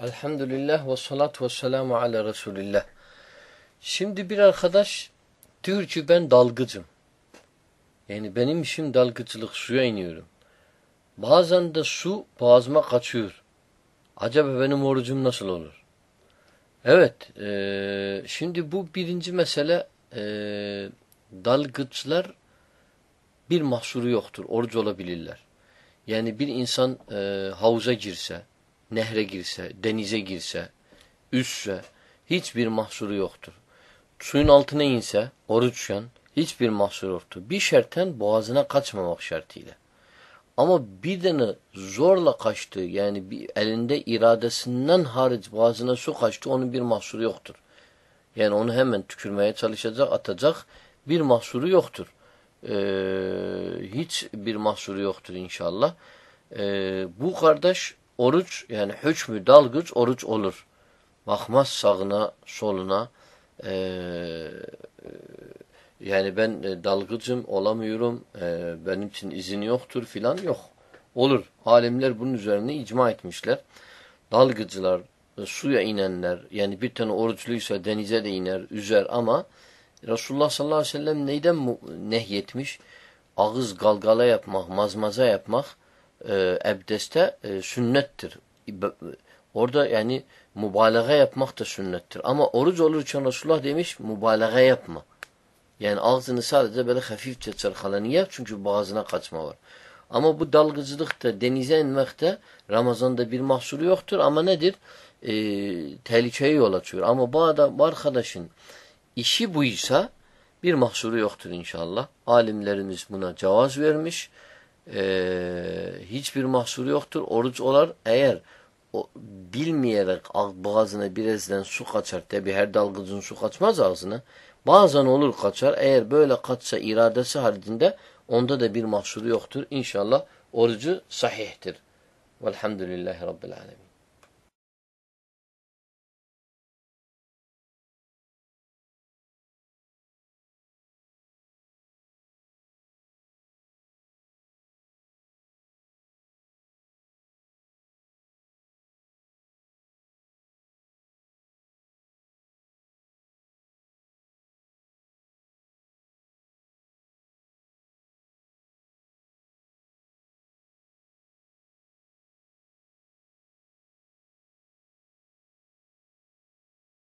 Elhamdülillah ve salatu ve selamu ala Resulillah. Şimdi bir arkadaş diyor ki ben dalgıcım. Yani benim işim dalgıcılık suya iniyorum. Bazen de su boğazıma kaçıyor. Acaba benim orucum nasıl olur? Evet, e, şimdi bu birinci mesele e, dalgıçlar bir mahsuru yoktur, oruç olabilirler. Yani bir insan e, havuza girse, nehre girse, denize girse, üsse hiçbir mahsuru yoktur. Suyun altına inse, oruçken hiçbir mahsuru yoktur. Bir şerten boğazına kaçmamak şartıyla. Ama bir tane zorla kaçtı yani bir elinde iradesinden hariç boğazına su kaçtı onun bir mahsuru yoktur. Yani onu hemen tükürmeye çalışacak, atacak bir mahsuru yoktur. Ee, hiç bir mahsuru yoktur inşallah. Ee, bu kardeş oruç yani hükmü dalgıç oruç olur. Bakmaz sağına soluna. Ee, yani ben e, dalgıcım olamıyorum. E, benim için izin yoktur filan yok. Olur. Alimler bunun üzerine icma etmişler. Dalgıcılar, e, suya inenler yani bir tane oruçluysa denize de iner, üzer ama Resulullah sallallahu aleyhi ve sellem neyden nehyetmiş? Ağız galgala yapmak, mazmaza yapmak e, ebdeste e, sünnettir. Orada yani mübalağa yapmak da sünnettir. Ama oruç olurken Resulullah demiş mübalağa yapma. Yani ağzını sadece böyle hafifçe çarkala. Niye? Çünkü boğazına kaçma var. Ama bu dalgıcılıkta, denize inmekte Ramazan'da bir mahsuru yoktur. Ama nedir? E, tehlikeye yol açıyor. Ama bu, adam, bu arkadaşın işi buysa bir mahsuru yoktur inşallah. Alimlerimiz buna cevaz vermiş e, hiçbir mahsuru yoktur. Oruç olar eğer o, bilmeyerek boğazına birazdan su kaçar. Tabi her dalgıcın su kaçmaz ağzına. Bazen olur kaçar. Eğer böyle kaçsa iradesi haricinde onda da bir mahsuru yoktur. İnşallah orucu sahihtir. Velhamdülillahi Rabbil Alemin.